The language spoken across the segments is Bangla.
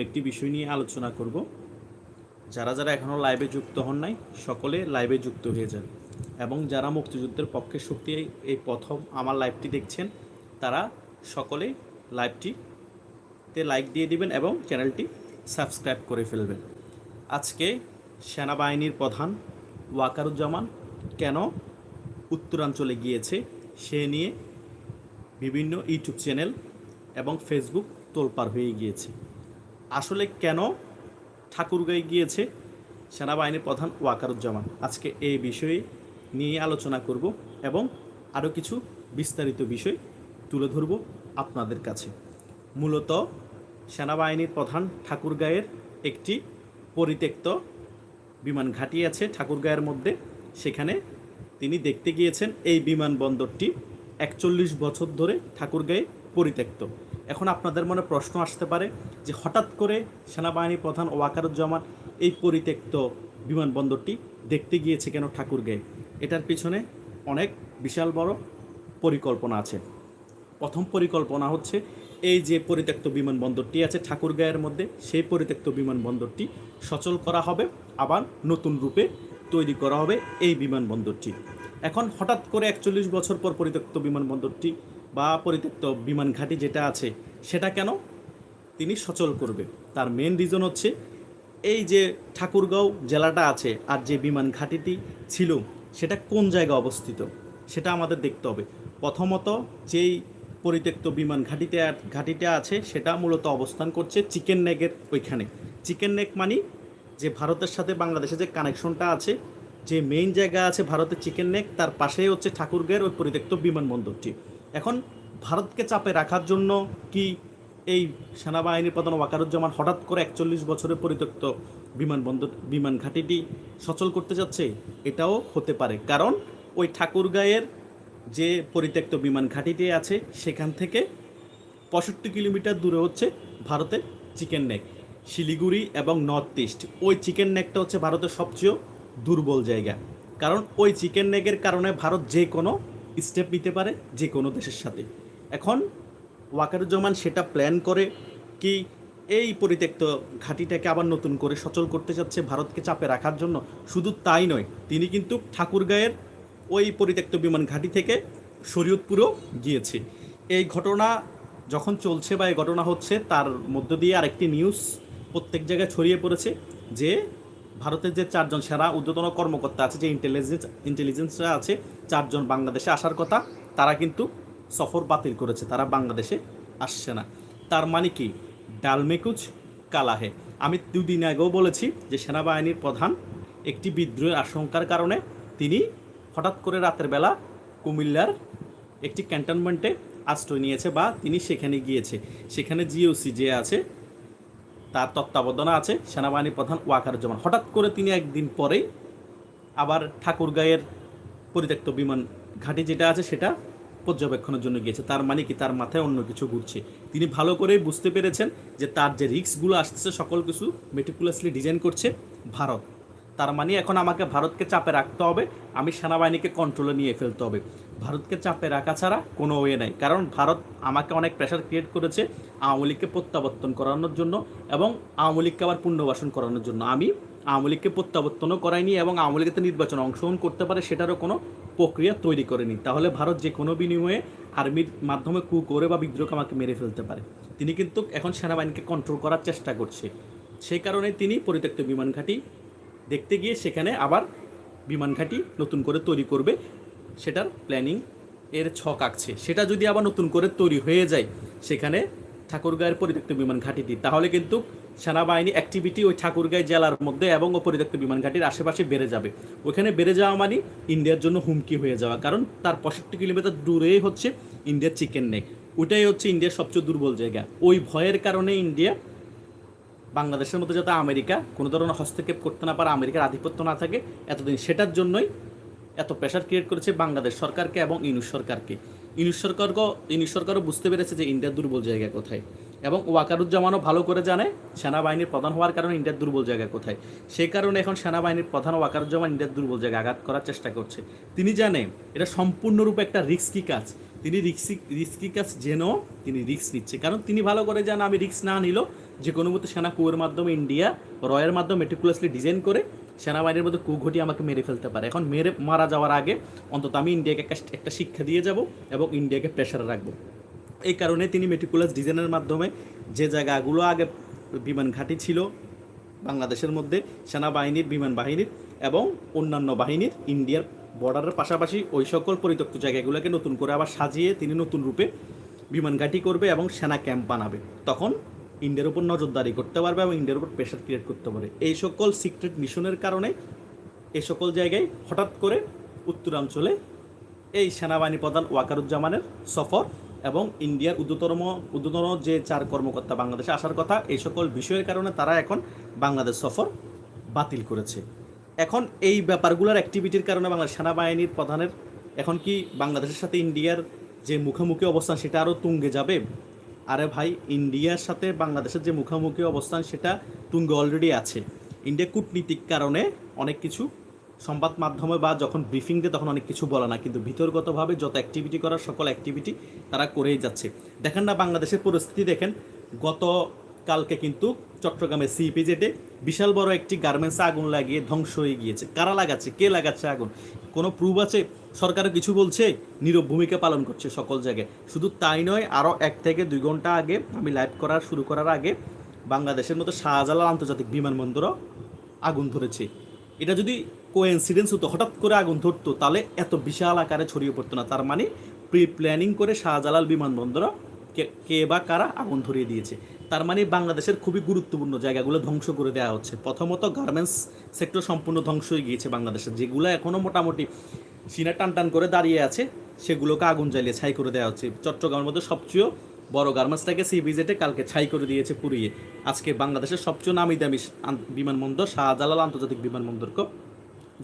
একটি বিষয় নিয়ে আলোচনা করব। যারা যারা এখনও লাইভে যুক্ত হন নাই, সকলে লাইভে যুক্ত হয়ে যান এবং যারা মুক্তিযুদ্ধের পক্ষে শক্তি এই- প্রথম আমার লাইভটি দেখছেন, তারা সকলে লাইভটিতে লাইক দিয়ে দিবেন এবং চ্যানেলটি সাবস্ক্রাইব করে ফেলবেন। আজকে সেনাবাহিনীর প্রধান ওয়াকারুজ্জামান কেন উত্তরাঞ্চলে গিয়েছে, সে নিয়ে বিভিন্ন ইউটিউব চ্যানেল এবং ফেসবুক তোলপার হয়ে গিয়েছে। আসলে কেন ঠাকুরগাঁয়ে গিয়েছে? সেনাবাহিনীর প্রধান ওয়াকারুজ্জামান, আজকে এই বিষয়ে নিয়ে আলোচনা করব এবং আরও কিছু বিস্তারিত বিষয় তুলে ধরব আপনাদের কাছে। মূলত সেনাবাহিনীর প্রধান ঠাকুরগাঁয়ের একটি পরিত্যক্ত বিমান ঘাঁটি আছে ঠাকুরগাঁয়ের মধ্যে। সেখানে তিনি দেখতে গিয়েছেন এই বিমানবন্দরটি একচল্লিশ বছর ধরে ঠাকুরগাঁয়ে পরিত্যক্ত। এখন আপনাদের মনে প্রশ্ন আসতে পারে যে হঠাৎ করে সেনাবাহিনী প্রধান ওয়াকারুজ্জামান এই পরিত্যক্ত বিমানবন্দরটি দেখতে গিয়েছে কেন ঠাকুরগাঁয়ে? এটার পিছনে অনেক বিশাল বড় পরিকল্পনা আছে। প্রথম পরিকল্পনা হচ্ছে এই যে পরিত্যক্ত বিমানবন্দরটি আছে ঠাকুরগাঁয়ের মধ্যে, সেই পরিত্যক্ত বিমানবন্দরটি সচল করা হবে, আবার নতুন রূপে তৈরি করা হবে এই বিমানবন্দরটি। এখন হঠাৎ করে একচল্লিশ বছর পর পরিত্যক্ত বিমানবন্দরটি বা পরিত্যক্ত বিমান ঘাঁটি যেটা আছে, সেটা কেন? তিনি সচল করবে। তার মেন রিজন হচ্ছে, এই যে ঠাকুরগাঁও জেলাটা আছে আর যে বিমান ঘাঁটিটি ছিল, সেটা কোন জায়গায় অবস্থিত? সেটা আমাদের দেখতে হবে। প্রথমত, যেই পরিত্যক্ত বিমান ঘাঁটিতে ঘাঁটিটা আছে, সেটা মূলত অবস্থান করছে চিকেন নেকের ওইখানে। চিকেন নেক মানে যে ভারতের সাথে বাংলাদেশে যে কানেকশনটা আছে, যে মেইন জায়গা আছে ভারতের চিকেন নেক, তার পাশেই হচ্ছে ঠাকুরগাঁয়ের ওই পরিত্যক্ত বিমানবন্দরটি এখন ভারতকে চাপে রাখার জন্য কি এই সেনাবাহিনীর প্রধান ওয়াকারুজ্জামান হঠাৎ করে একচল্লিশ বছরের পরিত্যক্ত বিমানবন্দর, বিমান ঘাঁটিটি সচল করতে যাচ্ছে? এটাও হতে পারে। কারণ ওই ঠাকুরগাঁয়ের যে পরিত্যক্ত বিমান ঘাঁটিটি আছে, সেখান থেকে পঁয়ষট্টি কিলোমিটার দূরে হচ্ছে ভারতের চিকেন নেক, শিলিগুড়ি এবং নর্থ ইস্ট। ওই চিকেন নেকটা হচ্ছে ভারতের সবচেয়ে দুর্বল জায়গা। কারণ ওই চিকেন নেকের কারণে ভারত যে কোনো স্টেপ নিতে পারে যে কোনো দেশের সাথে। এখন ওয়াকারুজ্জামান সেটা প্ল্যান করে কি এই পরিত্যক্ত ঘাঁটিটাকে আবার নতুন করে সচল করতে চাচ্ছে ভারতকে চাপে রাখার জন্য। শুধু তাই নয়, তিনি কিন্তু ঠাকুরগাঁয়ের ওই পরিত্যক্ত বিমান ঘাঁটি থেকে শরীয়তপুরও গিয়েছে। এই ঘটনা যখন চলছে বা এই ঘটনা হচ্ছে, তার মধ্য দিয়ে আরেকটি নিউজ প্রত্যেক জায়গায় ছড়িয়ে পড়েছে যে ভারতের যে চারজন সেরা ঊর্ধ্বতন কর্মকর্তা আছে, যে ইন্টেলিজেন্স ইন্টেলিজেন্সরা আছে, চারজন বাংলাদেশে আসার কথা, তারা কিন্তু সফর বাতিল করেছে, তারা বাংলাদেশে আসছে না। তার মানে কি? ডালমেকুচ, কালাহে। আমি দুদিন আগেও বলেছি যে সেনাবাহিনীর প্রধান একটি বিদ্রোহের আশঙ্কার কারণে তিনি হঠাৎ করে রাতের বেলা কুমিল্লার একটি ক্যান্টনমেন্টে আশ্রয় নিয়েছে বা তিনি সেখানে গিয়েছে। সেখানে জিওসি যে আছে তার তত্ত্বাবধানে আছে সেনাবাহিনী প্রধান ওয়াকারুজ্জামান। হঠাৎ করে তিনি একদিন পরেই আবার ঠাকুরগাঁয়ের পরিত্যক্ত বিমান ঘাঁটি যেটা আছে সেটা পর্যবেক্ষণের জন্য গিয়েছে। তার মানে কি? তার মাথায় অন্য কিছু ঘুরছে। তিনি ভালো করেই বুঝতে পেরেছেন যে তার যে রিস্কগুলো আসতেছে সকল কিছু মেটিকুলাসলি ডিজাইন করছে ভারত। তার মানে এখন আমাকে ভারতকে চাপে রাখতে হবে, আমি সেনাবাহিনীকে কন্ট্রোলে নিয়ে ফেলতে হবে। ভারতকে চাপে রাখা ছাড়া কোনো ওয়ে নাই। কারণ ভারত আমাকে অনেক প্রেশার ক্রিয়েট করেছে আওয়ামী লীগকে প্রত্যাবর্তন করানোর জন্য এবং আওয়ামী লীগকে আবার পুনর্বাসন করানোর জন্য। আমি আওয়ামী লীগকে প্রত্যাবর্তনও করাইনি এবং আওয়ামী লীগের নির্বাচনে অংশগ্রহণ করতে পারে সেটারও কোনো প্রক্রিয়া তৈরি করেনি। তাহলে ভারত যে কোনো বিনিময়ে আর্মির মাধ্যমে কু করে বা বিদ্রোহকে আমাকে মেরে ফেলতে পারে। তিনি কিন্তু এখন সেনাবাহিনীকে কন্ট্রোল করার চেষ্টা করছে। সেই কারণে তিনি পরিত্যক্ত বিমান ঘাঁটি দেখতে গিয়ে সেখানে আবার বিমান ঘাঁটি নতুন করে তৈরি করবে। সেটার প্ল্যানিং এর ছক আঁকছে। সেটা যদি আবার নতুন করে তৈরি হয়ে যায়, সেখানে ঠাকুরগাঁয়ের পরিত্যক্ত বিমান ঘাঁটিটি। তাহলে কিন্তু সেনাবাহিনী অ্যাক্টিভিটি ওই ঠাকুরগাঁয় জেলার মধ্যে এবং ও পরিত্যক্ত বিমান ঘাঁটির আশেপাশে বেড়ে যাবে। ওখানে বেড়ে যাওয়া মানে ইন্ডিয়ার জন্য হুমকি হয়ে যাওয়া। কারণ তার পঁয়ষট্টি কিলোমিটার দূরেই হচ্ছে ইন্ডিয়ার চিকেন নেক। ওটাই হচ্ছে ইন্ডিয়ার সবচেয়ে দুর্বল জায়গা। ওই ভয়ের কারণে ইন্ডিয়া বাংলাদেশের মধ্যে যাতে আমেরিকা কোনো ধরনের হস্তক্ষেপ করতে না পারে, আমেরিকার আধিপত্য না থাকে, এতদিন সেটার জন্যই এত প্রেশার ক্রিয়েট করেছে বাংলাদেশ সরকারকে এবং ইউনুস সরকারকে। ইউনুস সরকারকেও ইউনুস সরকারও বুঝতে পেরেছে যে ইন্ডিয়ার দুর্বল জায়গা কোথায়। এবং ওয়াকারুজ্জামানও ভালো করে জানে সেনাবাহিনীর প্রধান হওয়ার কারণে ইন্ডিয়ার দুর্বল জায়গা কোথায়। সেই কারণে এখন সেনাবাহিনীর প্রধান ওয়াকারুজ্জামান ইন্ডিয়ার দুর্বল জায়গা আঘাত করার চেষ্টা করছে। তিনি জানে এটা সম্পূর্ণরূপে একটা রিস্কি কাজ। তিনি রিক্সি রিস্কি কাজ জেনেও তিনি রিক্স নিচ্ছে। কারণ তিনি ভালো করে জান আমি রিক্স না নিল যে কোনো মতো সেনা কুয়ের মাধ্যমে ইন্ডিয়া রয়ের মাধ্যমে মেটিকুলাসলি ডিজাইন করে সেনাবাহিনীর মধ্যে কু আমাকে মেরে ফেলতে পারে। এখন মেরে, মারা যাওয়ার আগে অন্তত আমি ইন্ডিয়াকে একটা একটা শিক্ষা দিয়ে যাব এবং ইন্ডিয়াকে প্রেশারে রাখব। এই কারণে তিনি মেটিকুলাস ডিজাইনের মাধ্যমে যে জায়গাগুলো আগে বিমান ঘাঁটি ছিল বাংলাদেশের মধ্যে, সেনাবাহিনীর, বিমান বাহিনীর এবং অন্যান্য বাহিনীর, ইন্ডিয়ার বর্ডারের পাশাপাশি ওই সকল পরিত্যক্ত জায়গাগুলোকে নতুন করে আবার সাজিয়ে তিনি নতুন রূপে বিমান ঘাঁটি করবে এবং সেনা ক্যাম্প বানাবে। তখন ইন্ডিয়ার উপর নজরদারি করতে পারবে এবং ইন্ডিয়ার উপর প্রেশার ক্রিয়েট করতে পারে। এই সকল সিক্রেট মিশনের কারণে, এই সকল জায়গায় হঠাৎ করে উত্তরাঞ্চলে এই সেনাবাহিনী প্রধান ওয়াকারুজ্জামানের সফর এবং ইন্ডিয়ার ঊর্ধ্বতম ঊর্ধ্বতন যে চার কর্মকর্তা বাংলাদেশে আসার কথা, এই সকল বিষয়ের কারণে তারা এখন বাংলাদেশ সফর বাতিল করেছে। এখন এই ব্যাপারগুলোর অ্যাক্টিভিটির কারণে বাংলাদেশ সেনাবাহিনীর প্রধানের, এখন কি বাংলাদেশের সাথে ইন্ডিয়ার যে মুখোমুখি অবস্থান সেটা আরও তুঙ্গে যাবে? আরে ভাই, ইন্ডিয়ার সাথে বাংলাদেশের যে মুখোমুখি অবস্থান, সেটা তুঙ্গে অলরেডি আছে। ইন্ডিয়া কূটনীতিক কারণে অনেক কিছু সংবাদ মাধ্যমে বা যখন ব্রিফিং দেয় তখন অনেক কিছু বলে না, কিন্তু ভিতরগতভাবে যত অ্যাক্টিভিটি করার সকল অ্যাক্টিভিটি তারা করেই যাচ্ছে। দেখেন না, বাংলাদেশের পরিস্থিতি দেখেন, গত কালকে কিন্তু চট্টগ্রামে সিপিজেডে বিশাল বড় একটি গার্মেন্টসে আগুন লাগিয়ে ধ্বংস হয়ে গিয়েছে। কারা লাগাচ্ছে? কে লাগাচ্ছে আগুন? কোনো প্রুফ আছে? সরকারও কিছু বলছে? নীরব ভূমিকা পালন করছে সকল জায়গায়। শুধু তাই নয়, আরও এক থেকে দুই ঘণ্টা আগে, আমি লাইভ করার, শুরু করার আগে বাংলাদেশের মতো শাহজালাল আন্তর্জাতিক বিমানবন্দরও আগুন ধরেছে। এটা যদি কোয়েন্সিডেন্স হতো, হঠাৎ করে আগুন ধরতো, তাহলে এত বিশাল আকারে ছড়িয়ে পড়তো না। তার মানে প্রি প্ল্যানিং করে শাহজালাল বিমানবন্দর কে কে বা কারা আগুন ধরিয়ে দিয়েছে। তার মানে বাংলাদেশের খুবই গুরুত্বপূর্ণ জায়গাগুলো ধ্বংস করে দেওয়া হচ্ছে। প্রথমত গার্মেন্টস সেক্টর সম্পূর্ণ ধ্বংস হয়ে গিয়েছে বাংলাদেশের যেগুলো এখনও মোটামুটি সিনা টান টান করে দাঁড়িয়ে আছে, সেগুলোকে আগুন জ্বালিয়ে ছাই করে দেওয়া হচ্ছে। চট্টগ্রামের মধ্যে সবচেয়ে বড় গার্মেন্টসটাকে সি ভিজেটে কালকে ছাই করে দিয়েছে পুড়িয়ে। আজকে বাংলাদেশের সবচেয়ে নামি দামি বিমানবন্দর শাহজালাল আন্তর্জাতিক বিমানবন্দরকে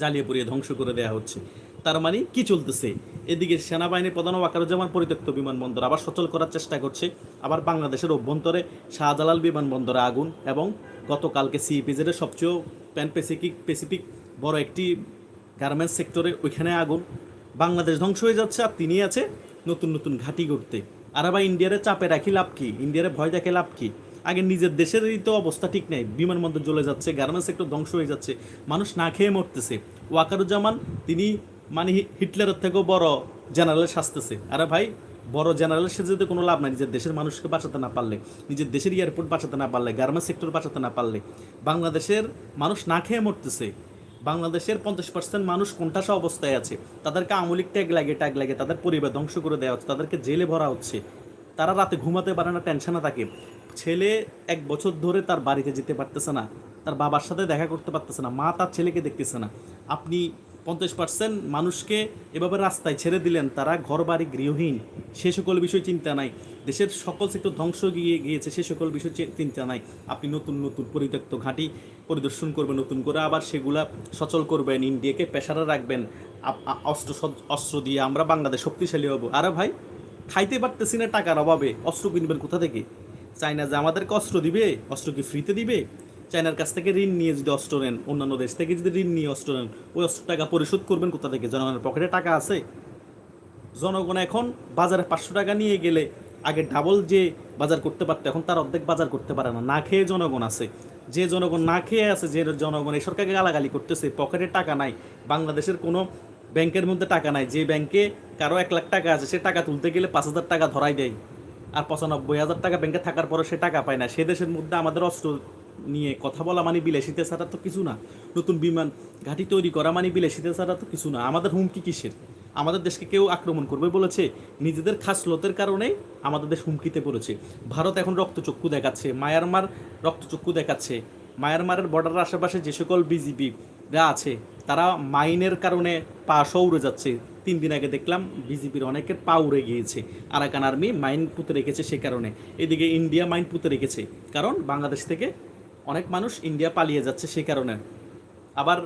জ্বালিয়ে পুড়িয়ে ধ্বংস করে দেওয়া হচ্ছে। তার মানে কি চলতেছে? এদিকে সেনাবাহিনীর প্রধান ওয়াকারুজ্জামান পরিত্যক্ত বিমানবন্দর আবার সচল করার চেষ্টা করছে। আবার বাংলাদেশের অভ্যন্তরে শাহজালাল বিমানবন্দরে আগুন এবং গতকালকে সিপিজেডের সবচেয়ে প্যান প্যাসিফিক প্যাসিফিক বড় একটি গার্মেন্টস সেক্টরে ওইখানে আগুন। বাংলাদেশ ধ্বংস হয়ে যাচ্ছে আর তিনি আছে নতুন নতুন ঘাঁটি করতে আর আবার ইন্ডিয়ারে চাপে রাখি লাভ কি? ইন্ডিয়ারে ভয় দেখে লাভ কি? আগে নিজের দেশেরই তো অবস্থা ঠিক নেই। বিমানবন্দর জ্বলে যাচ্ছে, গার্মেন্টস সেক্টর ধ্বংস হয়ে যাচ্ছে, মানুষ না খেয়ে মরতেছে। ওয়াকারুজ্জামান, তিনি মানে হিটলারের থেকেও বড় জেনারেল সাজতেছে। আরে ভাই, বড় জেনারেল সেজে কোনো লাভ নাই, নিজের দেশের মানুষকে বাঁচাতে না পারলে, নিজের দেশের এয়ারপোর্ট বাঁচাতে না পারলে গার্মেন্টস সেক্টর বাঁচাতে না পারলে, বাংলাদেশের মানুষ না খেয়ে মরতেছে। বাংলাদেশের পঞ্চাশ পার্সেন্ট মানুষ কোনটাসা অবস্থায় আছে। তাদেরকে আমলিক ট্যাগ লাগে ট্যাগ লাগে তাদের পরিবার ধ্বংস করে দেওয়া হচ্ছে, তাদেরকে জেলে ভরা হচ্ছে। তারা রাতে ঘুমাতে পারে না টেনশনে থাকে। ছেলে এক বছর ধরে তার বাড়িতে যেতে পারতেছে না, তার বাবার সাথে দেখা করতে পারতেছে না, মা তার ছেলেকে দেখতেছে না। আপনি পঞ্চাশ পার্সেন্ট মানুষকে এভাবে রাস্তায় ছেড়ে দিলেন, তারা ঘর বাড়ি গৃহহীন। সে সকল বিষয় চিন্তা নাই। দেশের সকল সেক্টর ধ্বংস গিয়ে গিয়েছে, সে সকল বিষয় চিন্তা নাই। আপনি নতুন নতুন পরিত্যক্ত ঘাঁটি পরিদর্শন করবেন, নতুন করে আবার সেগুলা সচল করবেন, ইন্ডিয়াকে পেশারা রাখবেন। অস্ত্র অস্ত্র দিয়ে আমরা বাংলাদেশ শক্তিশালী হব। আরে ভাই, খাইতে পারতেছি না টাকার অভাবে। অস্ত্র কিনবেন কোথা থেকে? চায়না যে আমাদেরকে অস্ত্র দিবে, অস্ত্র কি ফ্রিতে দিবে? চায়নার কাছ থেকে ঋণ নিয়ে যদি অস্ত্র নেন, অন্যান্য দেশ থেকে যদি ঋণ নিয়ে অস্ত্র নেন, ওই অস্ত্র টাকা পরিশোধ করবেন কোথা থেকে? জনগণের পকেটে টাকা আছে? জনগণ এখন বাজারে পাঁচশো টাকা নিয়ে গেলে আগে ডাবল যে বাজার করতে পারতো, এখন তার অর্ধেক বাজার করতে পারে না। না খেয়ে জনগণ আছে। যে জনগণ না খেয়ে আছে, যে জনগণ এই সরকারকে গালাগালি করতেছে, পকেটে টাকা নাই। বাংলাদেশের কোনো ব্যাংকের মধ্যে টাকা নাই। যে ব্যাংকে কারও এক লাখ টাকা আছে, সে টাকা তুলতে গেলে পাঁচ হাজার টাকা ধরাই দেয়। আর পঁচানব্বই হাজার টাকা ব্যাংকে থাকার পরে সে টাকা পায় না। সে দেশের মধ্যে আমাদের অস্ত্র নিয়ে কথা বলা মানে বিলাসিতে ছাড়া তো কিছু না। নতুন বিমান ঘাঁটি তৈরি করা মানে বিলাসিতে ছাড়া তো কিছু না। আমাদের হুমকি কিসের? আমাদের দেশকে কেউ আক্রমণ করবে বলেছে। নিজেদের খাসলতের কারণেই আমাদের দেশ হুমকিতে পড়েছে। ভারত এখন রক্তচক্ষু দেখাচ্ছে, মায়ানমার রক্তচক্ষু দেখাচ্ছে। মায়ানমারের বর্ডারের আশেপাশে যে সকল বিজিবিরা আছে, তারা মাইনের কারণে পা উড়ে যাচ্ছে। তিন দিন আগে দেখলাম বিজেপির অনেকের পা উড়ে গিয়েছে। আরাকান আর্মি মাইন পুঁতে রেখেছে সে কারণে। এদিকে ইন্ডিয়া মাইন পুঁতে রেখেছে। কারণ বাংলাদেশ থেকে অনেক মানুষ ইন্ডিয়া পালিয়ে যাচ্ছে সেই কারণে। আবার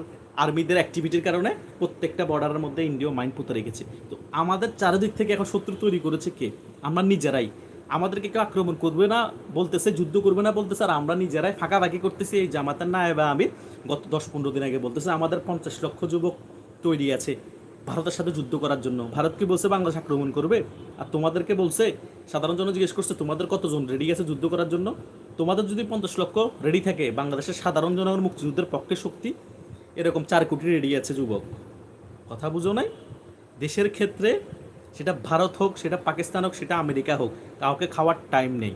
আর্মিদের অ্যাক্টিভিটির কারণে প্রত্যেকটা বর্ডারের মধ্যে ইন্ডিয়া মাইন পুঁতে রেখেছে। তো আমাদের চারিদিক থেকে এখন শত্রু তৈরি করেছে কে? আমরা নিজেরাই। আমাদেরকে কেউ আক্রমণ করবে না, বলতেছে, যুদ্ধ করবে না বলতেছে, আর আমরা নিজেরাই ফাঁকাফাঁকি করতেছি। এই জামাতের নায়েবা আমির গত দশ পনেরো দিন আগে বলতেছে, আমাদের পঞ্চাশ লক্ষ যুবক তৈরি আছে। ভারতের সাথে যুদ্ধ করার জন্য। ভারতকে বলছে বাংলাদেশ আক্রমণ করবে? আর তোমাদেরকে বলছে, সাধারণ জন জিজ্ঞেস করছে, তোমাদের কতজন রেডি আছে যুদ্ধ করার জন্য? তোমাদের যদি পঞ্চাশ লক্ষ রেডি থাকে, বাংলাদেশের সাধারণ জনগণ মুক্তিযুদ্ধের পক্ষে শক্তি, এরকম চার কোটি রেডি আছে যুবক। কথা বুঝো নাই? দেশের ক্ষেত্রে সেটা ভারত হোক, সেটা পাকিস্তান হোক, সেটা আমেরিকা হোক, কাউকে খাওয়ার টাইম নেই।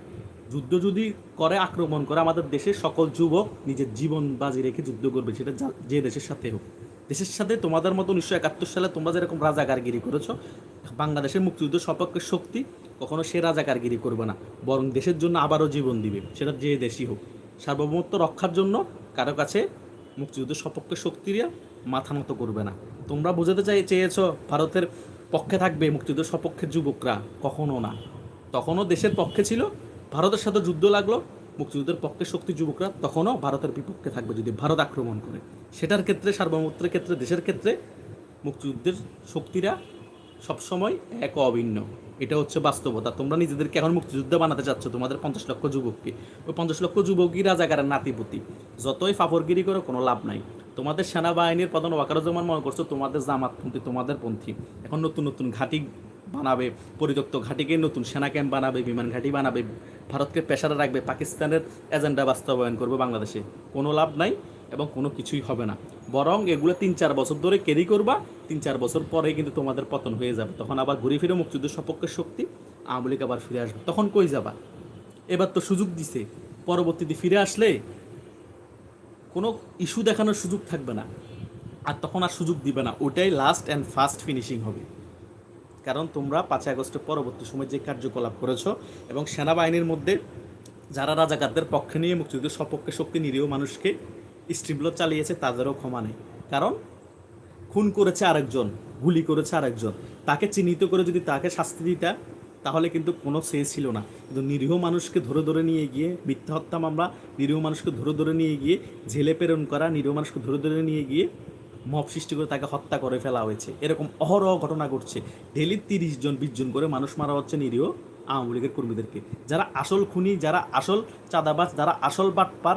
যুদ্ধ যদি করে, আক্রমণ করে, আমাদের দেশের সকল যুবক নিজের জীবন বাজি রেখে যুদ্ধ করবে, সেটা যে দেশের সাথে হোক। দেশের সাথে তোমাদের মতো উনিশশো একাত্তর সালে তোমরা যেরকম রাজাকারগিরি করেছ, বাংলাদেশের মুক্তিযুদ্ধ সপক্ষে শক্তি কখনো সে রাজাকারগিরি করবে না। বরং দেশের জন্য আবারও জীবন দিবে, সেটা যে দেশই হোক। সার্বভৌমত্ব রক্ষার জন্য কারও কাছে মুক্তিযুদ্ধের সপক্ষে শক্তিরা মাথা নত করবে না। তোমরা বোঝাতে চাই, চেয়েছ ভারতের পক্ষে থাকবে মুক্তিযুদ্ধের সপক্ষে যুবকরা, কখনো না। তখনও দেশের পক্ষে ছিল, ভারতের সাথে যুদ্ধ লাগল মুক্তিযুদ্ধের পক্ষে শক্তি যুবকরা তখনও ভারতের বিপক্ষে থাকবে যদি ভারত আক্রমণ করে। সেটার ক্ষেত্রে সার্বভৌমত্বের ক্ষেত্রে, দেশের ক্ষেত্রে মুক্তিযুদ্ধের শক্তিরা সবসময় এক অভিন্ন। এটা হচ্ছে বাস্তবতা। তোমরা নিজেদেরকে এখন মুক্তিযুদ্ধ বানাতে চাচ্ছ, তোমাদের পঞ্চাশ লক্ষ যুবককে। ওই পঞ্চাশ লক্ষ যুবকই রাজাকারের নাতিপুতি। যতই ফাফরগিরি করো, কোনো লাভ নাই। তোমাদের সেনাবাহিনীর প্রধান ওয়াকারুজ্জামান মনে করছ, তোমাদের জামাতপন্থী, তোমাদের পন্থী। এখন নতুন নতুন ঘাঁটি বানাবে, পরিত্যক্ত ঘাঁটিকে নতুন সেনা ক্যাম্প বানাবে, বিমান ঘাঁটি বানাবে ভারতকে পেশারে রাখবে, পাকিস্তানের এজেন্ডা বাস্তবায়ন করবে বাংলাদেশে। কোনো লাভ নাই এবং কোনো কিছুই হবে না। বরং এগুলো তিন চার বছর ধরে ক্যারি করবা, তিন চার বছর পরে কিন্তু তোমাদের পতন হয়ে যাবে। তখন আবার ঘুরে ফিরে মুক্তিযুদ্ধ সপক্ষের শক্তি আওয়ামী লীগ আবার ফিরে আসবে। তখন কই যাবা? এবার তো সুযোগ দিছে। পরবর্তীতে ফিরে আসলে কোনো ইস্যু দেখানোর সুযোগ থাকবে না। আর তখন আর সুযোগ দিবে না। ওটাই লাস্ট অ্যান্ড ফার্স্ট ফিনিশিং হবে। কারণ তোমরা পাঁচই আগস্টের পরবর্তী সময় যে কার্যকলাপ করেছ এবং সেনাবাহিনীর মধ্যে যারা রাজাকারদের পক্ষে নিয়ে মুক্তিযুদ্ধের সপক্ষে শক্তি নিরীহ মানুষকে স্ট্রিমলো চালিয়েছে, তাদেরও ক্ষমা নেই। কারণ খুন করেছে আরেকজন, গুলি করেছে আরেকজন। তাকে চিহ্নিত করে যদি তাকে শাস্তি দিতা, তাহলে কিন্তু কোনো সে ছিল না। কিন্তু নিরীহ মানুষকে ধরে ধরে নিয়ে গিয়ে মিথ্যা হত্যা মামলা, নিরীহ মানুষকে ধরে ধরে নিয়ে গিয়ে জেলে প্রেরণ করা, নিরীহ মানুষকে ধরে ধরে নিয়ে গিয়ে মব সৃষ্টি করে তাকে হত্যা করে ফেলা হয়েছে। এরকম অহরহ ঘটনা ঘটছে। ডেলি তিরিশ জন, বিশ জন করে মানুষ মারা হচ্ছে নিরীহ আওয়ামী লীগের কর্মীদেরকে। যারা আসল খুনি, যারা আসল চাঁদাবাজ, যারা আসল বাটপার,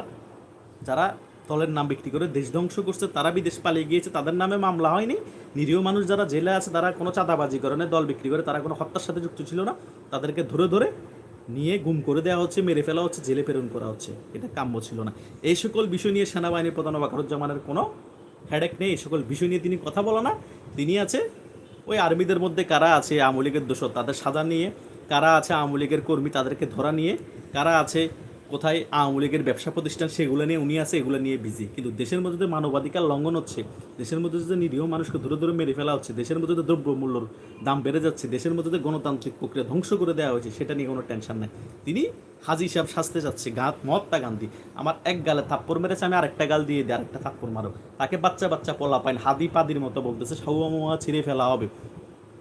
যারা দলের নাম বিক্রি করে দেশ ধ্বংস করছে, তারা বিদেশ পালিয়ে গিয়েছে, তাদের নামে মামলা হয়নি। নিরীহ মানুষ যারা জেলে আছে, তারা কোনো চাঁদাবাজি করে না, দল বিক্রি করে, তারা কোনো হত্যার সাথে যুক্ত ছিল না। তাদেরকে ধরে ধরে নিয়ে গুম করে দেওয়া হচ্ছে, মেরে ফেলা হচ্ছে, জেলে প্রেরণ করা হচ্ছে। এটা কাম্য ছিল না। এই সকল বিষয় নিয়ে সেনাবাহিনীর প্রধান ওয়াকারুজ্জামানের কোনো হেডেক নেই সকল বিষয় নিয়ে তিনি কথা বলো না। তিনি আছে, ওই আর্মিদের মধ্যে কারা আছে আওয়ামী লীগের দোষর? তাদের সাজা নিয়ে, কারা আছে আওয়ামী লীগের কর্মী তাদেরকে ধরা নিয়ে, কারা আছে কোথায় আওয়ামী লীগের ব্যবসা প্রতিষ্ঠান সেগুলো নিয়ে উনি আছে, এগুলো নিয়ে বিজি কিন্তু দেশের মধ্যে যে মানবাধিকার লঙ্ঘন হচ্ছে, দেশের মধ্যে যে নিরীহ মানুষকে দূরে দূরে মেরে ফেলা হচ্ছে, দেশের মধ্যে যে দ্রব্যমূল্যর দাম বেড়ে যাচ্ছে, দেশের মধ্যে যে গণতান্ত্রিক প্রক্রিয়া ধ্বংস করে দেওয়া হয়েছে, সেটা নিয়ে কোনো টেনশন নাই। তিনি হাজি সাহেব সাজতে যাচ্ছে গাত মহাত্মা গান্ধী। আমার এক গালে থাপ্পড় মেরেছে, আমি আরেকটা গাল দিয়ে দিই, আরেকটা থাপ্পড় মারো। তাকে বাচ্চা বাচ্চা পোলা পাইন, হাদি পাদির মতো বলতেছে সাউমা ছিঁড়ে ফেলা হবে।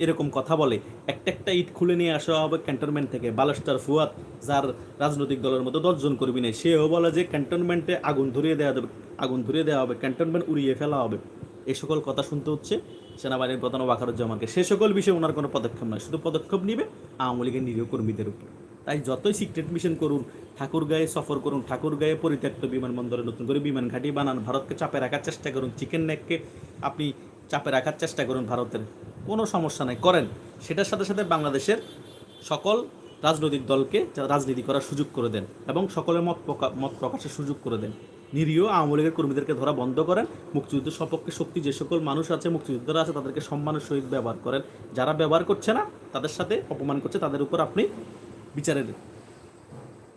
এরকম কথা বলে। একটা একটা ইট খুলে নিয়ে আসা হবে ক্যান্টনমেন্ট থেকে। বালাস্টার ফুয়াদ, যার রাজনৈতিক দলের মধ্যে দশজন কর্মী নেই, সেও বলে যে ক্যান্টনমেন্টে আগুন ধরিয়ে দেওয়া যাবে আগুন ধরিয়ে দেওয়া হবে ক্যান্টনমেন্ট উড়িয়ে ফেলা হবে। এ সকল কথা শুনতে হচ্ছে। সেনাবাহিনীর প্রধান ওয়াকারুজ্জামানকে সে সকল বিষয়ে ওনার কোনো পদক্ষেপ নয় শুধু পদক্ষেপ নিবে আওয়ামী লীগের নিরীহ কর্মীদের উপর। তাই যতই সিক্রেট মিশন করুন ঠাকুরগাঁয়ে সফর করুন ঠাকুরগাঁয়ে পরিত্যক্ত বিমানবন্দরে নতুন করে বিমান ঘাঁটি বানান, ভারতকে চাপে রাখার চেষ্টা করুন চিকেন নেককে আপনি চাপে রাখার চেষ্টা করুন ভারতের। কোনো সমস্যা নাই, করেন। সেটার সাথে সাথে বাংলাদেশের সকল রাজনৈতিক দলকে রাজনীতি করার সুযোগ করে দেন এবং সকলের মত মত প্রকাশের সুযোগ করে দেন। নিরীহ আওয়ামী লীগের কর্মীদেরকে ধরা বন্ধ করেন, মুক্তিযুদ্ধের সপক্ষে শক্তি যে সকল মানুষ আছে, মুক্তিযোদ্ধারা আছে, তাদেরকে সম্মানের সহিত ব্যবহার করেন। যারা ব্যবহার করছে না, তাদের সাথে অপমান করছে, তাদের উপর আপনি বিচারের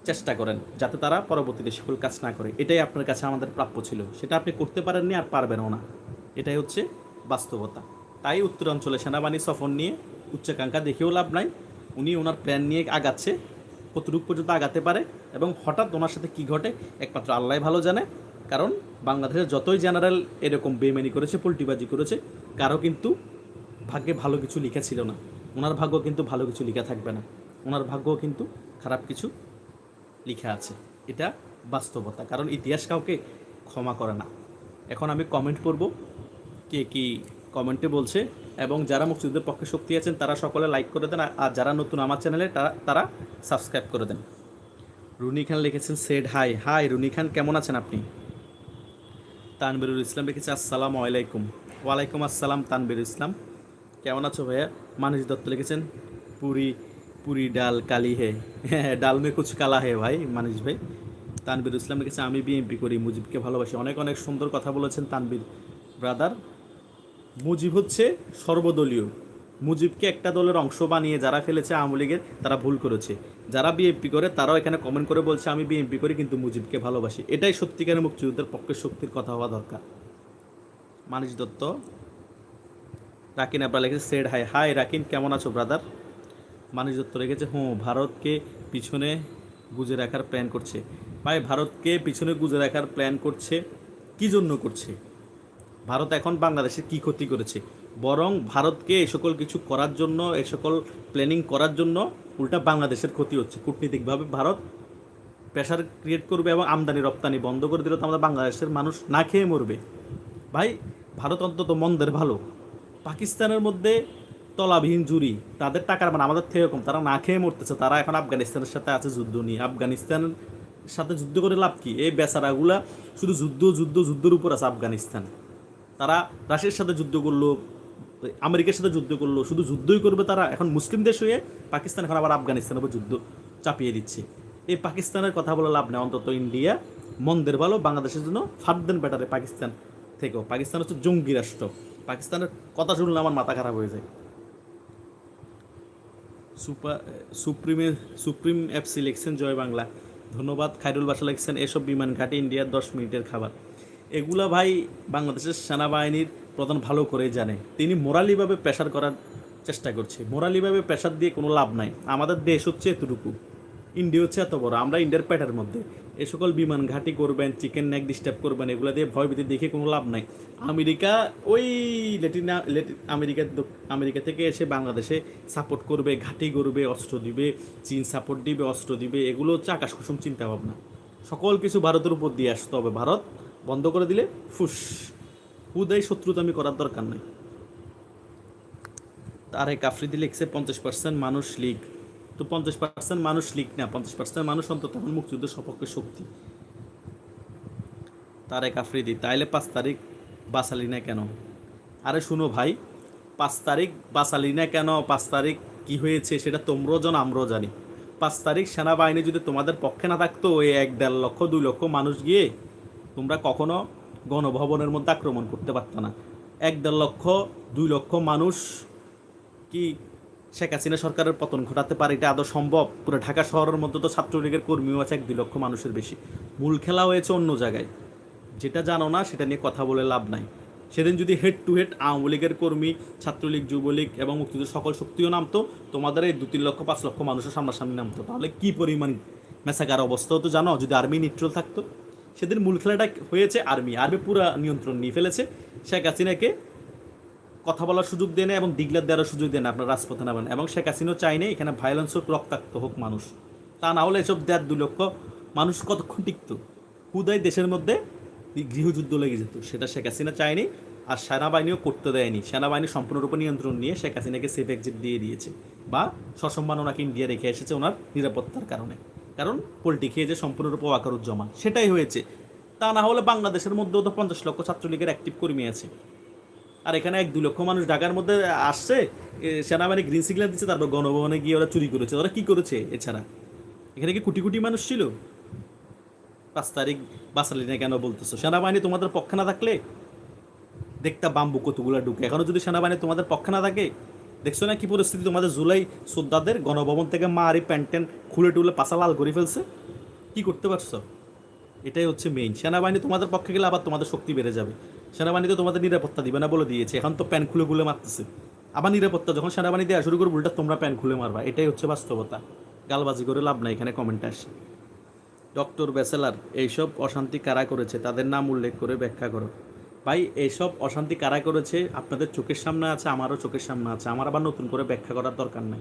চেষ্টা করেন, যাতে তারা পরবর্তীতে সকল কাজ না করে। এটাই আপনার কাছে আমাদের প্রাপ্য ছিল। সেটা আপনি করতে পারেননি আর পারবেনও না। এটাই হচ্ছে বাস্তবতা। তাই উত্তরাঞ্চলে সেনাবাহিনী সফর নিয়ে উচ্চাকাঙ্ক্ষা দেখেও লাভ নাই। উনি ওনার প্ল্যান নিয়ে আগাচ্ছে, কতটুকু পর্যন্ত আগাতে পারে এবং হঠাৎ ওনার সাথে কি ঘটে একমাত্র আল্লাহ ভালো জানে। কারণ বাংলাদেশের যতই জেনারেল এরকম বেমেনি করেছে, পোল্টিবাজি করেছে, কারও কিন্তু ভাগ্যে ভালো কিছু লেখা ছিল না। ওনার ভাগ্য কিন্তু ভালো কিছু লেখা থাকবে না। ওনার ভাগ্য কিন্তু খারাপ কিছু লেখা আছে। এটা বাস্তবতা, কারণ ইতিহাস কাউকে ক্ষমা করে না। এখন আমি কমেন্ট করব, কে কি কমেন্টে বলছে, এবং যারা মুক্তিযুদ্ধের পক্ষে শক্তি আছেন, তারা সকলে লাইক করে দেন, আর- যারা নতুন আমার চ্যানেলে তারা তারা সাবস্ক্রাইব করে দেন। রুনি খান লিখেছেন said hi hi Runi Khan, কেমন আছেন আপনি? তানবিরুল ইসলাম লিখেছে, আসসালামু আলাইকুম। ওয়ালাইকুম আসসালাম তানবির ইসলাম। কেমন আছো ভাইয়া? মানুষ দত্ত লিখেছেন, পুরি পুরি ডাল কালি হে। হ্যাঁ ডাল মে কুচ কালা হে ভাই মানুষ ভাই। তানবির ইসলাম লিখেছে, আমি বিএমপি করি, মুজিবকে ভালোবাসি। অনেক অনেক সুন্দর কথা বলেছেন তানবির ব্রাদার। মুজিব হচ্ছে সর্বদলীয়। মুজিবকে একটা দলের অংশ বানিয়ে যারা ফেলেছে আওয়ামী লীগের, তারা ভুল করেছে। যারা বিএনপি করে, তারাও এখানে কমেন্ট করে বলছে, আমি বিএনপি করি, কিন্তু মুজিবকে ভালোবাসি। এটাই সত্যিকারের মুক্তিযুদ্ধের পক্ষে শক্তির কথা হওয়া দরকার। মানিস দত্ত, রাকিন আপনার লিখেছে, সেড হাই হাই রাকিন, কেমন আছো ব্রাদার? মানিস দত্ত লিখেছে, হুঁ, ভারতকে পিছনে গুজে রাখার প্ল্যান করছে। ভাই, ভারতকে পিছনে গুজে রাখার প্ল্যান করছে, কি জন্য করছে? ভারত এখন বাংলাদেশে কি ক্ষতি করেছে? বরং ভারতকে এ সকল কিছু করার জন্য, এ সকল প্ল্যানিং করার জন্য উল্টা বাংলাদেশের ক্ষতি হচ্ছে। কূটনীতিকভাবে ভারত প্রেশার ক্রিয়েট করবে এবং আমদানি রপ্তানি বন্ধ করে দিলে তো আমাদের বাংলাদেশের মানুষ না খেয়ে মরবে। ভাই, ভারত অন্তত মন্দের ভালো। পাকিস্তানের মধ্যে তলাবিহীন জুরি তাদের টাকার মানে আমাদের থেকে কম। তারা না খেয়ে মরতেছে, তারা এখন আফগানিস্তানের সাথে আছে যুদ্ধ নিয়ে। আফগানিস্তানের সাথে যুদ্ধ করে লাভ কি? এই বেচারাগুলা শুধু যুদ্ধ যুদ্ধ, যুদ্ধের উপর আছে আফগানিস্তান। তারা রাশিয়ার সাথে যুদ্ধ করল, আমেরিকার সাথে যুদ্ধ করল, শুধু যুদ্ধই করবে তারা। এখন মুসলিম দেশ হয়ে পাকিস্তান এখন আবার আফগানিস্তানের উপর যুদ্ধ চাপিয়ে দিচ্ছে। এই পাকিস্তানের কথা বলে লাভ নেই, অন্তত ইন্ডিয়া মন্দের ভালো, বাংলাদেশের জন্য ফাট দেন ব্যাটারে পাকিস্তান থেকেও। পাকিস্তান হচ্ছে জঙ্গি রাষ্ট্র। পাকিস্তানের কথা শুনলে আমার মাথা খারাপ হয়ে যায়। সুপার সুপ্রিমে সুপ্রিম এফসি লিখছেন জয় বাংলা। ধন্যবাদ খাইরুল বাসা লিখছেন, এসব বিমান ঘাটে ইন্ডিয়ার দশ মিনিটের খাবার। এগুলা ভাই বাংলাদেশের সেনাবাহিনীর প্রধান ভালো করে জানে। তিনি মোরালিভাবে প্রেশার করার চেষ্টা করছে। মোরালিভাবে প্রেশার দিয়ে কোনো লাভ নাই। আমাদের দেশ হচ্ছে এতটুকু। ইন্ডিয়া হচ্ছে এত বড়। আমরা ইন্ডিয়ার পেটের মধ্যে। এ সকল বিমান ঘাঁটি করবেন চিকেন নেক ডিস্টার্ব করবেন, এগুলো দিয়ে ভয়ভীতি দেখে কোনো লাভ নাই। আমেরিকা ওই লেটিনা লেটিন আমেরিকা আমেরিকা থেকে এসে বাংলাদেশে সাপোর্ট করবে, ঘাঁটি করবে, অস্ত্র দিবে, চীন সাপোর্ট দিবে, অস্ত্র দিবে, এগুলো হচ্ছে আকাশ কুসুম চিন্তা ভাবনা সকল কিছু ভারতের উপর দিয়ে আসতে হবে। ভারত বন্ধ করে দিলে ফুস। হুদাই শত্রুতামি করার দরকার নাই। তারে কাফরিদি লিখছে, পঞ্চাশ পার্সেন্ট মানুষ লিগ। তো পঞ্চাশ পার্সেন্ট মানুষ লিগ না, পঞ্চাশ পার্সেন্ট মানুষ অন্তত এখন মুক্তিযুদ্ধ সপক্ষে শক্তি। তারে কাফরিদি তাইলে পাঁচ তারিখ বাসালি না কেন? আরে শুনো ভাই, পাঁচ তারিখ বাসালি না কেন? পাঁচ তারিখ কি হয়েছে সেটা তোমরাও জানো, আমরাও জানি। পাঁচ তারিখ সেনাবাহিনী যদি তোমাদের পক্ষে না থাকতো, ওই এক দেড় লক্ষ, দুই লক্ষ মানুষ গিয়ে তোমরা কখনো গণভবনের মধ্যে আক্রমণ করতে পারত না। এক দেড় লক্ষ, দুই লক্ষ মানুষ কি শেখ হাসিনা সরকারের পতন ঘটাতে পারে এটা আদৌ সম্ভব? পুরো ঢাকা শহরের মধ্যে তো ছাত্রলীগের কর্মীও আছে, এক দুই লক্ষ মানুষের বেশি। মূল খেলা হয়েছে অন্য জায়গায়। যেটা জানো না, সেটা নিয়ে কথা বলে লাভ নাই। সেদিন যদি হেড টু হেড আওয়ামী লীগের কর্মী, ছাত্রলীগ, যুবলীগ এবং মুক্তিযুদ্ধ সকল শক্তিও নামতো, তোমাদের এই দু তিন লক্ষ, পাঁচ লক্ষ মানুষের সামনাসামনি নামতো। তাহলে কি পরিমাণ মেসাকার অবস্থাও তো জানো? যদি আর্মি নিউট্রাল থাকতো। সেদিন মূল খেলাটা হয়েছে আর্মি। আর্মি পুরো নিয়ন্ত্রণ নিয়ে ফেলেছে। শেখ হাসিনাকে কথা বলার সুযোগ দেয় না এবং দিগলার দেওয়ার সুযোগ দেয় না আপনার রাজপথে নামেন। এবং শেখ হাসিনাও চাইনি এখানে ভায়োলেন্স হোক, রক্তাক্ত হোক মানুষ। তা না হলে এসব দেড় দু লক্ষ মানুষ কতক্ষণ টিকত? হুদায় দেশের মধ্যে গৃহযুদ্ধ লেগে যেত। সেটা শেখ হাসিনা চায়নি আর সেনাবাহিনীও করতে দেয়নি। সেনাবাহিনী সম্পূর্ণরূপে নিয়ন্ত্রণ নিয়ে শেখ হাসিনাকে সেফ এক্সিট দিয়ে দিয়েছে বা সসম্মান ওনাকে ইন্ডিয়া রেখে এসেছে ওনার নিরাপত্তার কারণে। কারণ পোলট্রি খেয়ে যে সম্পূর্ণরূপে ওয়াকারুজ্জামান, সেটাই হয়েছে। তা না হলে বাংলাদেশের মধ্যেও তো পঞ্চাশ লক্ষ ছাত্রলীগের অ্যাক্টিভ কর্মী আছে। আর এখানে এক দু লক্ষ মানুষ ঢাকার মধ্যে আসছে সেনাবাহিনী গ্রিন সিগন্যাল দিচ্ছে, তারপর গণভবনে গিয়ে ওরা চুরি করেছে। ওরা কি করেছে এছাড়া? এখানে কি কোটি কোটি মানুষ ছিল? পাঁচ তারিখ বাঁচালি না কেন বলতেছো? সেনাবাহিনী তোমাদের পক্ষে না থাকলে? দেখতা বাম্বু কতগুলো ঢুকে। এখনও যদি সেনাবাহিনী তোমাদের পক্ষে না থাকে দেখছ না কি পরিস্থিতি? তোমাদের জুলাই শ্রদ্ধাদের গণভবন থেকে মারি প্যান্ট ট্যান্ট খুলে টুলে পাশা লাল করে ফেলছে। কি করতে পারছ? এটাই হচ্ছে মেইন সেনাবাহিনী তোমাদের পক্ষে গেলে আবার তোমাদের শক্তি বেড়ে যাবে। সেনাবাহিনী তো তোমাদের নিরাপত্তা দিবে না বলে দিয়েছে। এখন তো প্যান খুলে খুলে মারতেছে। আবার নিরাপত্তা, যখন সেনাবাহিনী দেওয়া শুরু করবে, উল্টা তোমরা প্যান খুলে মারবা। এটাই হচ্ছে বাস্তবতা। গালবাজি করে লাভ নাই, এখানে কমেন্টে আসে। ডক্টর ব্যাচেলার এইসব অশান্তি কারা করেছে? তাদের নাম উল্লেখ করে ব্যাখ্যা করো। ভাই এইসব অশান্তি কারা করেছে? আপনাদের চোখের সামনে আছে, আমারও চোখের সামনে আছে। আমার আবার নতুন করে ব্যাখ্যা করার দরকার নাই।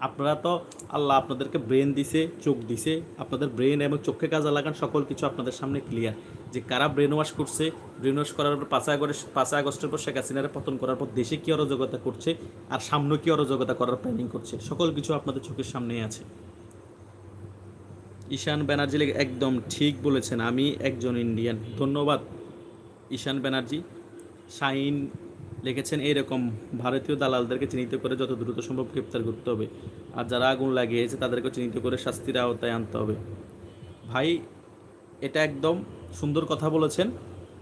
আপনারা তো আল্লাহ আপনাদেরকে ব্রেন দিছে, চোখ দিছে। আপনাদের ব্রেন এবং চোখে কাজে লাগান সকল কিছু আপনাদের সামনে ক্লিয়ার যে কারা ব্রেন ওয়াশ করছে ব্রেন ওয়াশ করার পর পাঁচই আগস্ট পাঁচই আগস্টের পর শেখ হাসিনারে পতন করার পর দেশে কী অরাজকতা করছে আর সামনে কী অরাজকতা করার প্ল্যানিং করছে? সকল কিছু আপনাদের চোখের সামনেই আছে। ঈশান ব্যানার্জি একদম ঠিক বলেছেন। আমি একজন ইন্ডিয়ান ধন্যবাদ। ঈশান ব্যানার্জি, শাইন লিখেছেন, এইরকম ভারতীয় দালালদেরকে চিহ্নিত করে যত দ্রুত সম্ভব গ্রেপ্তার করতে হবে। আর যারা আগুন লাগিয়েছে তাদেরকে চিহ্নিত করে শাস্তির আওতায় আনতে হবে। ভাই, এটা একদম সুন্দর কথা বলেছেন,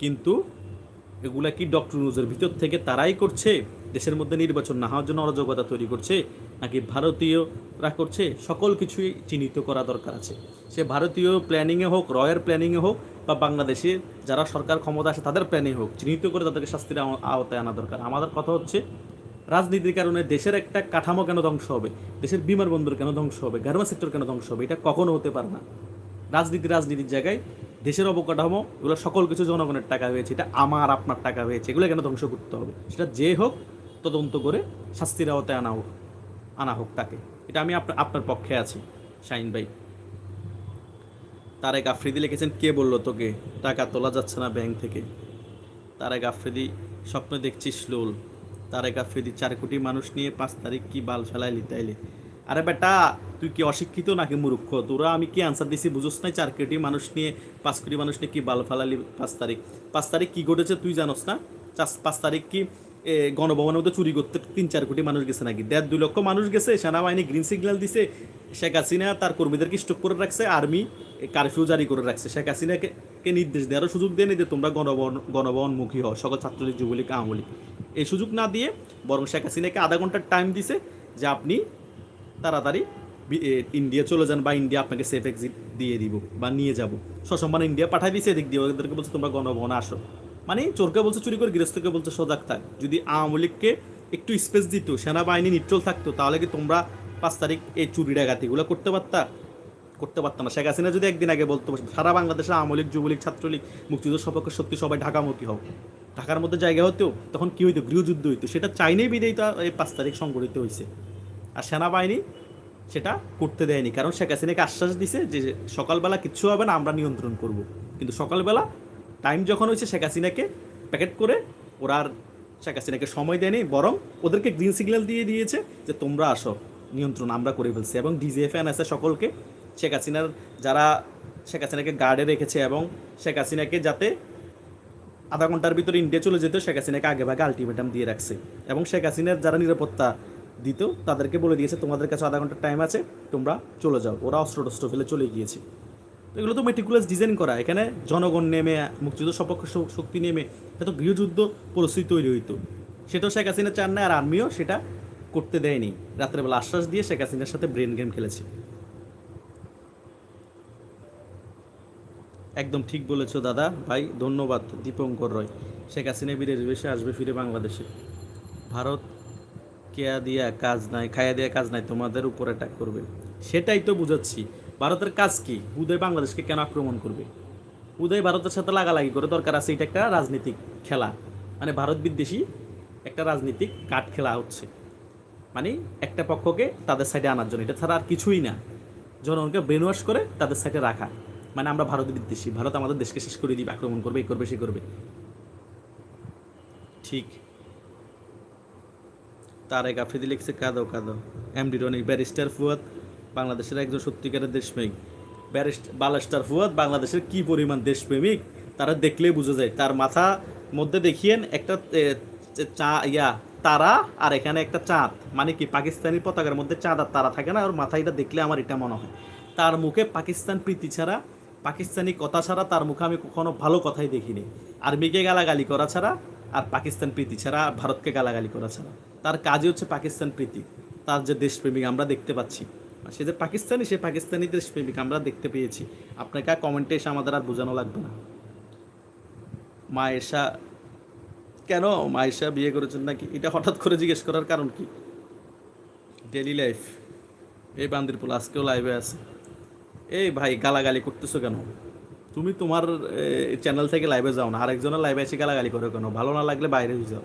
কিন্তু এগুলা কি ডক্টর নিউজের ভিতর থেকে তারাই করছে? দেশের মধ্যে নির্বাচন না হওয়ার জন্য অরাজকতা তৈরি করছে নাকি ভারতীয়রা করছে? সকল কিছুই চিহ্নিত করা দরকার আছে। সে ভারতীয় প্ল্যানিংয়ে হোক রয়ের প্ল্যানিংয়ে হোক বা বাংলাদেশে যারা সরকার ক্ষমতা আছে তাদের প্ল্যানিং হোক, চিহ্নিত করে তাদেরকে শাস্তির আওতায় আনা দরকার। আমাদের কথা হচ্ছে রাজনীতির কারণে দেশের একটা কাঠামো কেন ধ্বংস হবে? দেশের বিমানবন্দর কেন ধ্বংস হবে? গার্মেন্টস সেক্টর কেন ধ্বংস হবে? এটা কখনো হতে পারে না। রাজনীতি রাজনীতির জায়গায় দেশের অবকাঠামো, এগুলো সকল কিছু জনগণের টাকা হয়েছে, এটা আমার, আপনার টাকা হয়েছে, এগুলো কেন ধ্বংস করতে হবে? সেটা যে হোক, তদন্ত করে শাস্তির আওতায় আনা হোক আনা হোক তাকে। এটা আমি আপনার আপনার পক্ষে আছি, শাহিন ভাই। তারেক আফ্রিদি লিখেছেন, কে বলল তোকে? টাকা তোলা যাচ্ছে না ব্যাংক থেকে। তারেক আফ্রিদি, স্বপ্ন দেখছিস লোল। তারেক আফ্রিদি, চার কোটি মানুষ নিয়ে পাঁচ তারিখ কি বাল ফেলাইলি তাইলে আরে বেটা, তুই কি অশিক্ষিত নাকি মূর্খ? তোরা আমি কি আনসার দিছি বুঝোস নাই? চার কোটি মানুষ নিয়ে, পাঁচ কোটি মানুষ নিয়ে কি বাল ফালালি পাঁচ তারিখ? পাঁচ তারিখ কি ঘটেছে তুই জানোস না? পাঁচ তারিখ কি গণভবনের মধ্যে চুরি করতে তিন, চার কোটি মানুষ গেছে নাকি? দেড়, দুই লক্ষ মানুষ গেছে, সেনাবাহিনী গ্রিন সিগন্যাল দিছে, শেখ হাসিনা তার কর্মীদেরকে স্টক করে রাখছে আর্মি কারফিউ জারি করে রাখছে। শেখ হাসিনাকে নির্দেশ দেওয়ারও সুযোগ দেয়নি যে তোমরা গণভবন, গণভবনমুখী হও, সকল ছাত্রলীগ, যুবলীগ, আওয়ামী লীগ। এই সুযোগ না দিয়ে বরং শেখ হাসিনাকে আধা ঘণ্টার টাইম দিছে যে আপনি তাড়াতাড়ি ইন্ডিয়া চলে যান বা ইন্ডিয়া আপনাকে সেফ এক্সিট দিয়ে দিব বা নিয়ে যাব। সসম্মান ইন্ডিয়া পাঠাই দিছে, এদিক দিয়ে ওদেরকে বলছে, তোমরা গণভবনে আসো। মানে চোরকে বলছে, চুরি করে গৃহস্থকে বলছে, সজাগ থাক। যদি আওয়ামী লীগকে একটু স্পেস দিত, সেনাবাহিনী নিট্রল থাকতো, তাহলে কি তোমরা পাঁচ তারিখ এই চুরি ডাকাতিগুলো করতে পারতা? করতে পারতাম না। শেখ হাসিনা যদি একদিন আগে বলতো, সারা বাংলাদেশে আওয়ামী লীগ, যুবলীগ, ছাত্রলীগ, মুক্তিযুদ্ধ সপক্ষে সত্যি সবাই ঢাকামুখী হোক ঢাকার মধ্যে জায়গা হতো তখন কি হইতো? গৃহযুদ্ধ হইতো। সেটা চাইনেই বিদেয়ী তো এই পাঁচ তারিখ সংগঠিত হয়েছে আর সেনাবাহিনী সেটা করতে দেয়নি। কারণ শেখ হাসিনাকে আশ্বাস দিছে যে সকালবেলা কিচ্ছু হবে না, আমরা নিয়ন্ত্রণ করব। কিন্তু সকালবেলা টাইম যখন হয়েছে, শেখ হাসিনাকে প্যাকেট করে ওরা আর শেখ হাসিনাকে সময় দেয়নি, বরং ওদেরকে গ্রিন সিগন্যাল দিয়ে দিয়েছে যে তোমরা আসো, নিয়ন্ত্রণ আমরা করে ফেলছি। এবং ডিজিএফ এনএসএ সকলকে শেখ হাসিনার যারা শেখ হাসিনাকে গার্ডে রেখেছে এবং শেখ হাসিনাকে যাতে আধা ঘণ্টার ভিতরে ইন্ডিয়া চলে যেত শেখ হাসিনাকে আগে ভাগে আলটিমেটাম দিয়ে রাখছে। এবং শেখ হাসিনার যারা নিরাপত্তা দিত তাদেরকে বলে দিয়েছে, তোমাদের কাছে আধা ঘণ্টার টাইম আছে, তোমরা চলে যাও। ওরা অস্ত্র টস্ত্র ফেলে চলে গিয়েছে। তো এগুলো তো মেটিকুলাস ডিজাইন করা। এখানে জনগণ নেমে, মুক্তিযুদ্ধ সপক্ষ শক্তি নেমে এত গৃহযুদ্ধ পরিস্থিতি তৈরি হইতো। সেটাও শেখ হাসিনা চান না, আর আর্মিও সেটা করতে দেয়নি। রাত্রেবেলা আশ্বাস দিয়ে শেখ হাসিনার সাথে ব্রেন গেম খেলেছে। একদম ঠিক বলেছ দাদা। ভাই, ধন্যবাদ। দীপঙ্কর রয়, শেখ হাসিনা বিদেশ বেশে আসবে, ফিরে বাংলাদেশে। ভারত কেয়া দিয়া কাজ নাই, খায়া দিয়া কাজ নাই, তোমাদের উপর অ্যাটাক করবে। সেটাই তো বুঝাচ্ছি। ভারতের কাজ কি? উদয় বাংলাদেশকে কেন আক্রমণ করবে? উদয় ভারতের সাথে লাগালাগি করে দরকার আছে, এটা একটা রাজনৈতিক খেলা। মানে ভারত বিদ্বেষী একটা রাজনীতিক কাঠ খেলা হচ্ছে। মানে একটা পক্ষকে তাদের সাইডে আনার জন্য, এটা ছাড়া আর কিছুই না। জনগণকে ব্রেন ওয়াশ করে তাদের সাইডে রাখা। মানে আমরা ভারত বিদ্বেষী, ভারত আমাদের দেশকে শেষ করে দিবে, আক্রমণ করবে, এই করবে, সে করবে। ঠিক। তারেক আফ্রিদি লিখছে, কাঁদো কাঁদো। এমডি রনি ব্যারিস্টার ফুয়াদ, বাংলাদেশের একজন সত্যিকারের দেশপ্রেমিক। ব্যারিস্টার বালাস্টার ফুয়াদ, বাংলাদেশের কি পরিমাণ দেশপ্রেমিক? তারা দেখলেই বুঝে যায়। তার মাথা মধ্যে দেখিয়েন একটা চা- ইয়া, তারা, আর এখানে একটা চাঁদ। মানে কি, পাকিস্তানি পতাকার মধ্যে চাঁদ আর তারা থাকে না? ওর মাথা এটা দেখলে আমার এটা মনে হয়। তার মুখে পাকিস্তান প্রীতি ছাড়া, পাকিস্তানি কথা ছাড়া তার মুখে আমি কখনো ভালো কথাই দেখিনি। আর্মিকে গালাগালি করা ছাড়া আর পাকিস্তান প্রীতি ছাড়া ভারতকে গালাগালি করা ছাড়া। তার কাজই হচ্ছে পাকিস্তান প্রীতি। তার যে দেশপ্রেমিক আমরা দেখতে পাচ্ছি সে যে পাকিস্তানি, সে পাকিস্তানি দেশপ্রেমিক আমরা দেখতে পেয়েছি। আপনাকে কমেন্টে এসে আমাদের আর বোঝানো লাগবে না। মায়েশা, কেন মায়েশা বিয়ে করেছেন নাকি? এটা হঠাৎ করে জিজ্ঞেস করার কারণ কি? ডেলি লাইফ এই বান্দিরপুল আজকেও লাইভে আছে। এই ভাই, গালাগালি করতেছো কেন? তুমি তোমার চ্যানেল থেকে লাইভে যাও না। আরেকজনের লাইভে এসে গালাগালি করে কেন? ভালো না লাগলে বাইরে হয়ে যাও।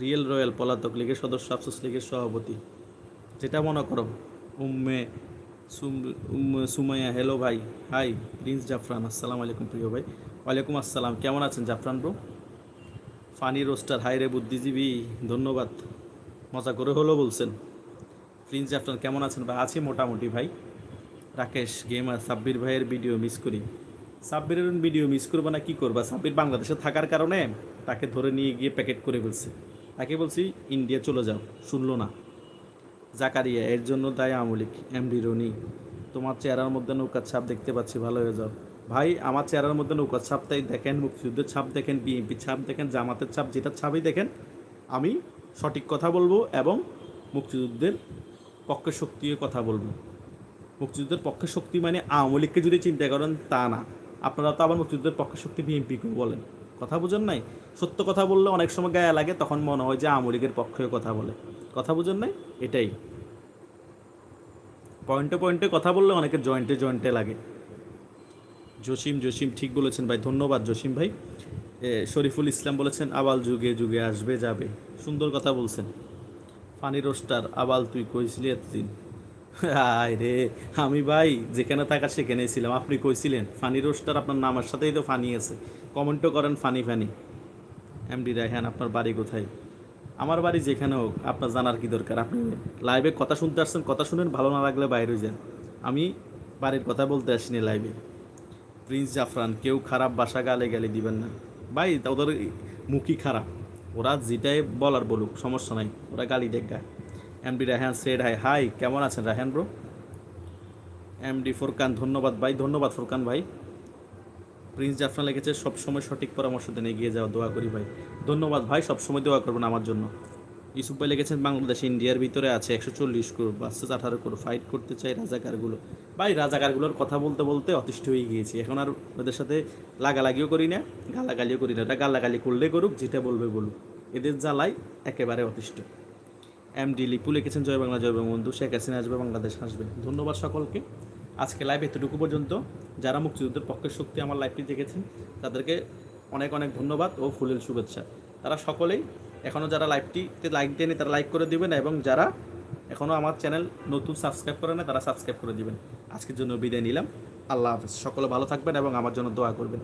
রিয়েল রয়্যাল পলাতক লীগের সদস্য, আফসোস লীগের সভাপতি। যেটা মনে করো, উম্মে সুম- উম্মে সুমাইয়া হ্যালো ভাই হাই প্রিন্স জাফরান আসসালামু আলাইকুম প্রিয় ভাই। ওয়ালাইকুম আসসালাম, কেমন আছেন জাফরান ব্রো ফানি রোস্টার হাই রে বুদ্ধিজীবী, ধন্যবাদ। মজা করে হলো বলছেন। প্রিন্স জাফরান কেমন আছেন ভাই? আছি মোটামুটি ভাই। রাকেশ গেমার সাব্বির ভাইয়ের ভিডিও মিস করি। সাব্বিরের ভিডিও মিস করব না, কি করবা? সাব্বির বাংলাদেশে থাকার কারণে তাকে ধরে নিয়ে গিয়ে প্যাকেট করে ফেলছে। তাকে বলছি, ইন্ডিয়া চলে যাও, শুনলো না। জাকারিয়া, এর জন্য তাই আমলিক এমডি রনি, তোমার চেহারার মধ্যে নৌকার ছাপ দেখতে পাচ্ছি, ভালো হয়ে যাও। ভাই, আমার চেহারার মধ্যে নৌকার ছাপ তাই দেখেন, মুক্তিযুদ্ধের ছাপ দেখেন, বিএনপি ছাপ দেখেন, জামাতের ছাপ, যেটা ছাপই দেখেন, আমি সঠিক কথা বলব এবং মুক্তিযুদ্ধের পক্ষে শক্তি কথা বলব। মুক্তিযুদ্ধের পক্ষে শক্তি মানে আওয়ামী লীগকে যদি চিন্তা করেন, তা না। আপনারা তো আবার মুক্তিযুদ্ধের পক্ষে শক্তি বিএনপিকে বলেন। কথা বুঝেন নাই? সত্য কথা বললে অনেক সময় গায়ে লাগে, তখন মনে হয় যে আওয়ামী লীগের পক্ষে কথা বলে। কথা বুঝেন নাই? এটাই। পয়েন্টে পয়েন্টে কথা বললে অনেকের জয়েন্টে জয়েন্টে লাগে। জসিম জসিম ঠিক বলেছেন ভাই, ধন্যবাদ জসিম ভাই। শরীফুল ইসলাম বলেছেন, আবাল যুগে যুগে আসবে যাবে। সুন্দর কথা বলছেন। ফানি রোস্টার, আবাল তুই কইছিলি এতদিন? আয় রে, আমি ভাই, যেখানে থাকা সেখানে ছিলাম। আপনি কইছিলেন, ফানি রোস্টার আপনার নামের সাথেই তো ফানি আছে। কমেন্টও করেন funny funny. M MD Raihan, আপনার বাড়ি কোথায়? আমার বাড়ি যেখানে হোক, আপনার জানার কি দরকার? আপনি লাইভে কথা শুনতে আসছেন, কথা শুনেন, ভালো না লাগলে বাইরে যান। আমি বাড়ির কথা বলতে আসিনি লাইভে প্রিন্স জাফরান, কেউ খারাপ বাসা গালে গালি দিবেন না। ভাই, তা ওদের মুখই খারাপ। ওরা যেটাই বলার বলুক, সমস্যা নাই। ওরা গালি দেখ গায় MD Raihan said hi hi কেমন আছেন রায়হান ব্রো এমডি ফোরকান, ধন্যবাদ ভাই, ধন্যবাদ ফোরকান ভাই। প্রিন্স জাফরান লিখেছে, সবসময় সঠিক পরামর্শ দেন, এগিয়ে যাওয়া, দোয়া করি ভাই। ধন্যবাদ ভাই, সবসময় দোয়া করবেন আমার জন্য। ইউসুফ ভাই লিখেছেন, বাংলাদেশ, ইন্ডিয়ার ভিতরে আছে একশো চল্লিশ করোড় বাচ্চা আঠারো করোড় ফাইট করতে চাই রাজাকারগুলো। ভাই, রাজাকারগুলোর কথা বলতে বলতে অতিষ্ঠ হয়ে গিয়েছি। এখন আর ওদের সাথে লাগালাগিও করি না, গালাগালিও করি না। এটা গালাগালি করলে করুক, যেটা বলবে বলুক। এদের জ্বালাই একেবারে অতিষ্ঠ। এম ডি লিপু লিখেছেন, জয় বাংলা, জয় বঙ্গবন্ধু। শেখ হাসিনা আসবে, বাংলাদেশ আসবে ধন্যবাদ সকলকে। আজকে লাইভ এতটুকু পর্যন্ত। যারা মুক্তিযুদ্ধের পক্ষের শক্তি আমার লাইভটি দেখেছেন, তাদেরকে অনেক অনেক ধন্যবাদ ও ফুলের শুভেচ্ছা। তারা সকলেই এখনও যারা লাইভটিতে লাইক দেয়নি, তারা লাইক করে দেবেন এবং যারা এখনও আমার চ্যানেল নতুন সাবস্ক্রাইব করে না তারা সাবস্ক্রাইব করে দেবেন। আজকের জন্য বিদায় নিলাম। আল্লাহ হাফেজ। সকলে ভালো থাকবেন এবং আমার জন্য দোয়া করবেন।